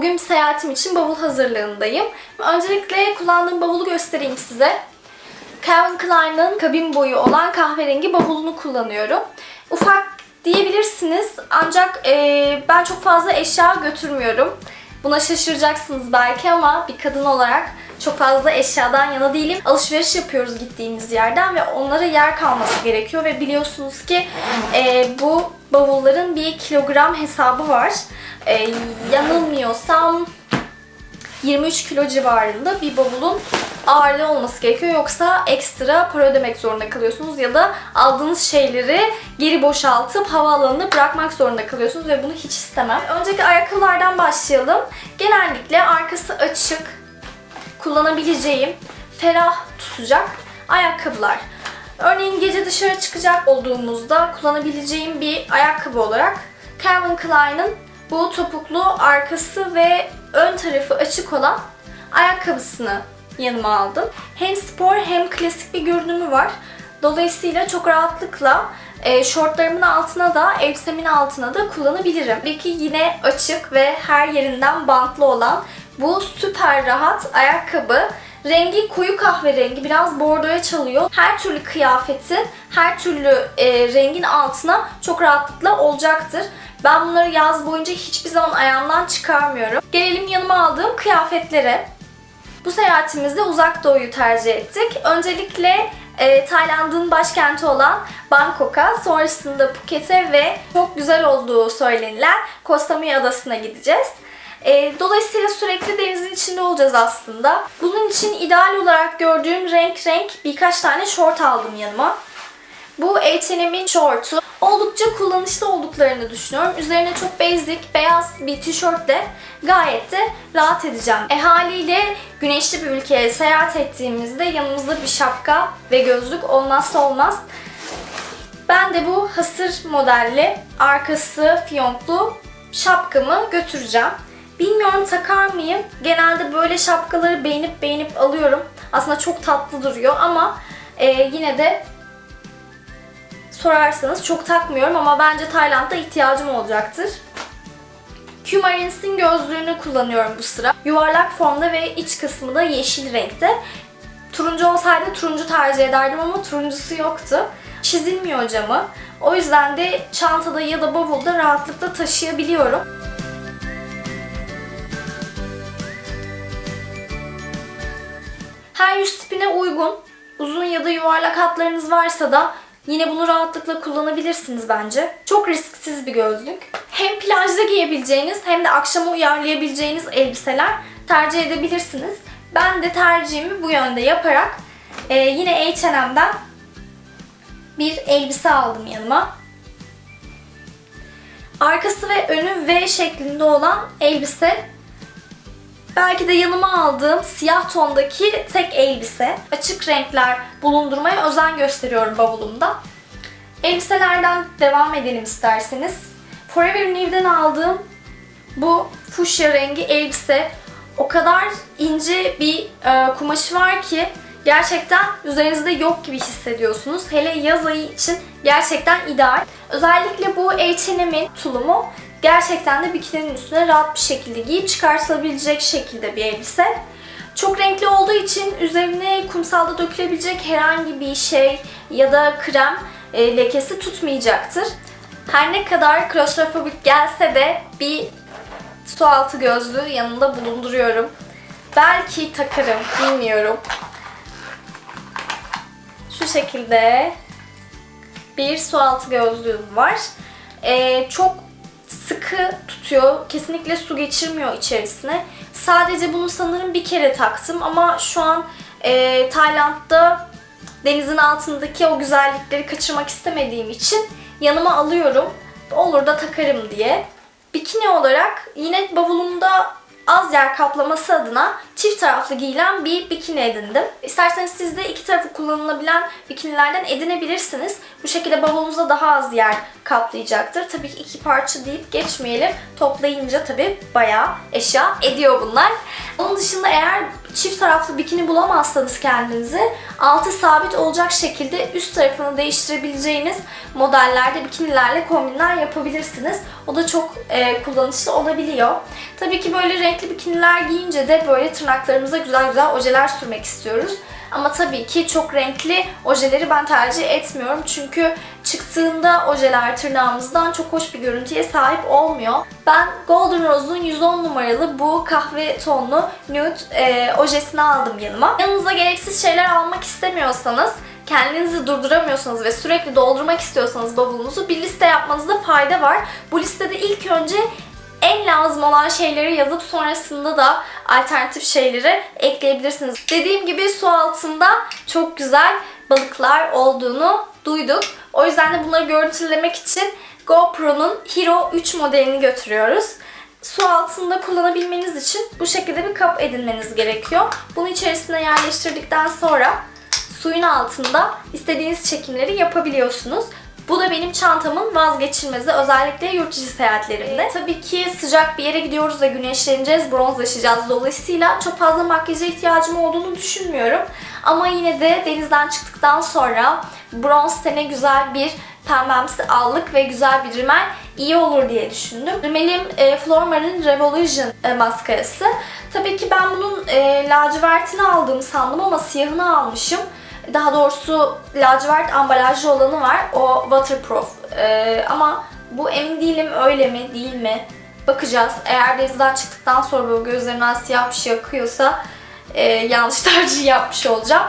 Bugün seyahatim için bavul hazırlığındayım. Öncelikle kullandığım bavulu göstereyim size. Calvin Klein'ın kabin boyu olan kahverengi bavulunu kullanıyorum. Ufak diyebilirsiniz ancak e, ben çok fazla eşya götürmüyorum. Buna şaşıracaksınız belki ama bir kadın olarak çok fazla eşyadan yana değilim. Alışveriş yapıyoruz gittiğimiz yerden ve onlara yer kalması gerekiyor ve biliyorsunuz ki e, bu bavulların bir kilogram hesabı var. E, yanılmıyorsam 23 kilo civarında bir bavulun ağırlığı olması gerekiyor. Yoksa ekstra para ödemek zorunda kalıyorsunuz ya da aldığınız şeyleri geri boşaltıp havaalanına bırakmak zorunda kalıyorsunuz ve bunu hiç istemem. Önceki ayakkabılardan başlayalım. Genellikle arkası açık, kullanabileceğim, ferah tutacak ayakkabılar. Örneğin gece dışarı çıkacak olduğumuzda kullanabileceğim bir ayakkabı olarak Calvin Klein'ın bu topuklu arkası ve ön tarafı açık olan ayakkabısını yanıma aldım. Hem spor hem klasik bir görünümü var. Dolayısıyla çok rahatlıkla e, şortlarımın altına da elbisemin altına da kullanabilirim. Peki yine açık ve her yerinden bantlı olan bu süper rahat ayakkabı Rengi koyu kahverengi, biraz bordoya çalıyor. Her türlü kıyafetin, her türlü e, rengin altına çok rahatlıkla olacaktır. Ben bunları yaz boyunca hiçbir zaman ayağımdan çıkarmıyorum. Gelelim yanıma aldığım kıyafetlere. Bu seyahatimizde uzak doğuyu tercih ettik. Öncelikle e, Tayland'ın başkenti olan Bangkok'a, sonrasında Phuket'e ve çok güzel olduğu söylenilen Koh Samui Adası'na gideceğiz. E, dolayısıyla sürekli denizin içinde olacağız aslında. Bunun için ideal olarak gördüğüm renk renk birkaç tane şort aldım yanıma. Bu H&M'in şortu. Oldukça kullanışlı olduklarını düşünüyorum. Üzerine çok basic, beyaz bir tişörtle gayet de rahat edeceğim. E haliyle güneşli bir ülkeye seyahat ettiğimizde yanımızda bir şapka ve gözlük olmazsa olmaz. Ben de bu hasır modelli, arkası fiyonklu şapkamı götüreceğim. Bilmiyorum takar mıyım? Genelde böyle şapkaları beğenip beğenip alıyorum. Aslında çok tatlı duruyor ama e, yine de sorarsanız çok takmıyorum ama bence Tayland'da ihtiyacım olacaktır. Q Marines'in gözlüğünü kullanıyorum bu sıra. Yuvarlak formda ve iç kısmı da yeşil renkte. Turuncu olsaydı turuncu tercih ederdim ama turuncusu yoktu. Çizilmiyor camı. O yüzden de çantada ya da bavulda rahatlıkla taşıyabiliyorum. Her yüz tipine uygun. Uzun ya da yuvarlak hatlarınız varsa da yine bunu rahatlıkla kullanabilirsiniz bence. Çok risksiz bir gözlük. Hem plajda giyebileceğiniz hem de akşama uyarlayabileceğiniz elbiseler tercih edebilirsiniz. Ben de tercihimi bu yönde yaparak e, yine H&M'den bir elbise aldım yanıma. Arkası ve önü V şeklinde olan elbise Belki de yanıma aldığım siyah tondaki tek elbise. Açık renkler bulundurmaya özen gösteriyorum bavulumda. Elbiselerden devam edelim isterseniz. Forever New'den aldığım bu fuşya rengi elbise o kadar ince bir e, kumaşı var ki gerçekten üzerinizde yok gibi hissediyorsunuz. Hele yaz ayı için gerçekten ideal. Özellikle bu H&M'in tulumu Gerçekten de bikininin üstüne rahat bir şekilde giyip çıkartılabilecek şekilde bir elbise. Çok renkli olduğu için üzerine kumsalda dökülebilecek herhangi bir şey ya da krem e, lekesi tutmayacaktır. Her ne kadar klostrofobik gelse de bir su altı gözlüğü yanında bulunduruyorum. Belki takarım, bilmiyorum. Şu şekilde bir su altı gözlüğüm var. Ee, çok sıkı tutuyor. Kesinlikle su geçirmiyor içerisine. Sadece bunu sanırım bir kere taktım ama şu an e, Tayland'da denizin altındaki o güzellikleri kaçırmak istemediğim için yanıma alıyorum. Olur da takarım diye. Bikini olarak yine bavulumda az yer kaplaması adına çift taraflı giyilen bir bikini edindim. İsterseniz siz de iki tarafı kullanılabilen bikinilerden edinebilirsiniz. Bu şekilde bavulunuzda daha az yer kaplayacaktır. Tabii ki iki parça deyip geçmeyelim. Toplayınca tabii bayağı eşya ediyor bunlar. Onun dışında eğer çift taraflı bikini bulamazsanız kendinizi altı sabit olacak şekilde üst tarafını değiştirebileceğiniz modellerde bikinilerle kombinler yapabilirsiniz. O da çok e, kullanışlı olabiliyor. Tabii ki böyle renkli bikiniler giyince de böyle tırnaklarımıza güzel güzel ojeler sürmek istiyoruz. Ama tabii ki çok renkli ojeleri ben tercih etmiyorum. Çünkü çıktığında ojeler tırnağımızdan çok hoş bir görüntüye sahip olmuyor. Ben Golden Rose'un 110 numaralı bu kahve tonlu nude e, ojesini aldım yanıma. Yanınıza gereksiz şeyler almak istemiyorsanız kendinizi durduramıyorsanız ve sürekli doldurmak istiyorsanız bavulunuzu bir liste yapmanızda fayda var. Bu listede ilk önce en lazım olan şeyleri yazıp sonrasında da alternatif şeyleri ekleyebilirsiniz. Dediğim gibi su altında çok güzel balıklar olduğunu duyduk. O yüzden de bunları görüntülemek için GoPro'nun Hero 3 modelini götürüyoruz. Su altında kullanabilmeniz için bu şekilde bir kap edinmeniz gerekiyor. Bunu içerisine yerleştirdikten sonra suyun altında istediğiniz çekimleri yapabiliyorsunuz. Bu da benim çantamın vazgeçilmezi özellikle yurt dışı seyahatlerimde. Ee, tabii ki sıcak bir yere gidiyoruz ve güneşleneceğiz, bronzlaşacağız. Dolayısıyla çok fazla makyaja ihtiyacım olduğunu düşünmüyorum. Ama yine de denizden çıktıktan sonra bronz tene güzel bir pembemsi allık ve güzel bir rimel iyi olur diye düşündüm. Rimelim e, Flormar'ın Revolution e, maskarası. Tabii ki ben bunun e, lacivertini aldığımı sandım ama siyahını almışım. Daha doğrusu lacivert ambalajlı olanı var. O waterproof. Ee, ama bu emin değilim öyle mi değil mi? Bakacağız. Eğer denizden çıktıktan sonra böyle gözlerimden siyah bir şey akıyorsa e, yanlış tercih yapmış olacağım.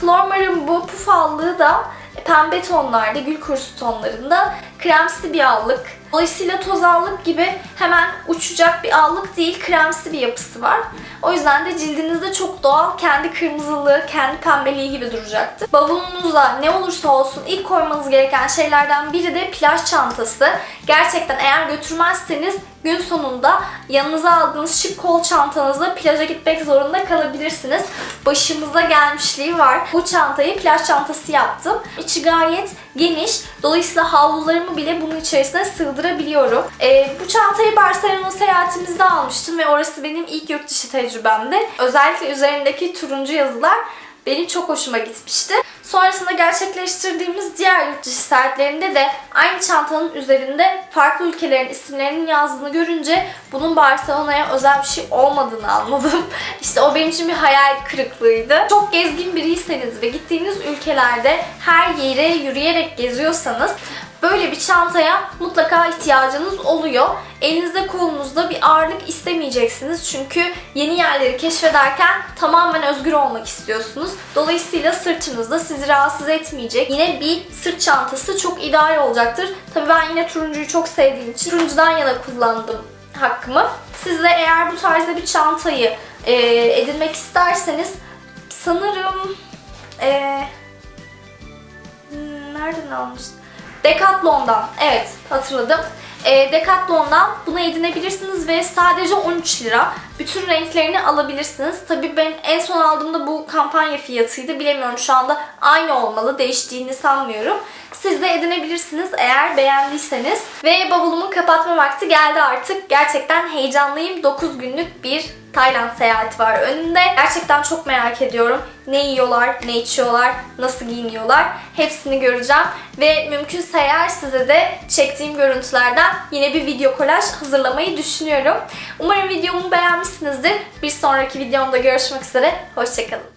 Flormar'ın bu puf allığı da pembe tonlarda, gül kurusu tonlarında kremsi bir allık. Dolayısıyla toz allık gibi hemen uçacak bir allık değil, kremsi bir yapısı var. O yüzden de cildinizde çok doğal, kendi kırmızılığı, kendi pembeliği gibi duracaktır. Bavulunuza ne olursa olsun ilk koymanız gereken şeylerden biri de plaj çantası. Gerçekten eğer götürmezseniz gün sonunda yanınıza aldığınız şık kol çantanızla plaja gitmek zorunda kalabilirsiniz. Başımıza gelmişliği var. Bu çantayı plaj çantası yaptım. İçi gayet geniş. Dolayısıyla havlularımı bile bunun içerisine sığdırabiliyorum. Ee, bu çantayı Barcelona seyahatimizde almıştım ve orası benim ilk yurt dışı tecrübemdi. Özellikle üzerindeki turuncu yazılar benim çok hoşuma gitmişti. Sonrasında gerçekleştirdiğimiz diğer yurt dışı seyahatlerinde de aynı çantanın üzerinde farklı ülkelerin isimlerinin yazdığını görünce bunun Barcelona'ya özel bir şey olmadığını anladım. İşte o benim için bir hayal kırıklığıydı. Çok gezgin biriyseniz ve gittiğiniz ülkelerde her yere yürüyerek geziyorsanız Böyle bir çantaya mutlaka ihtiyacınız oluyor. Elinizde kolunuzda bir ağırlık istemeyeceksiniz. Çünkü yeni yerleri keşfederken tamamen özgür olmak istiyorsunuz. Dolayısıyla sırtınızda sizi rahatsız etmeyecek. Yine bir sırt çantası çok ideal olacaktır. Tabii ben yine turuncuyu çok sevdiğim için turuncudan yana kullandım hakkımı. Siz de eğer bu tarzda bir çantayı e, edinmek isterseniz sanırım e, nereden almıştım? Decathlon'dan. Evet hatırladım. E, Decathlon'dan bunu edinebilirsiniz ve sadece 13 lira. Bütün renklerini alabilirsiniz. Tabii ben en son aldığımda bu kampanya fiyatıydı. Bilemiyorum şu anda aynı olmalı. Değiştiğini sanmıyorum. Siz de edinebilirsiniz eğer beğendiyseniz. Ve bavulumun kapatma vakti geldi artık. Gerçekten heyecanlıyım. 9 günlük bir Tayland seyahati var önünde. Gerçekten çok merak ediyorum. Ne yiyorlar, ne içiyorlar, nasıl giyiniyorlar hepsini göreceğim. Ve mümkünse eğer size de çektiğim görüntülerden yine bir video kolaj hazırlamayı düşünüyorum. Umarım videomu beğenmişsinizdir. Bir sonraki videomda görüşmek üzere. Hoşçakalın.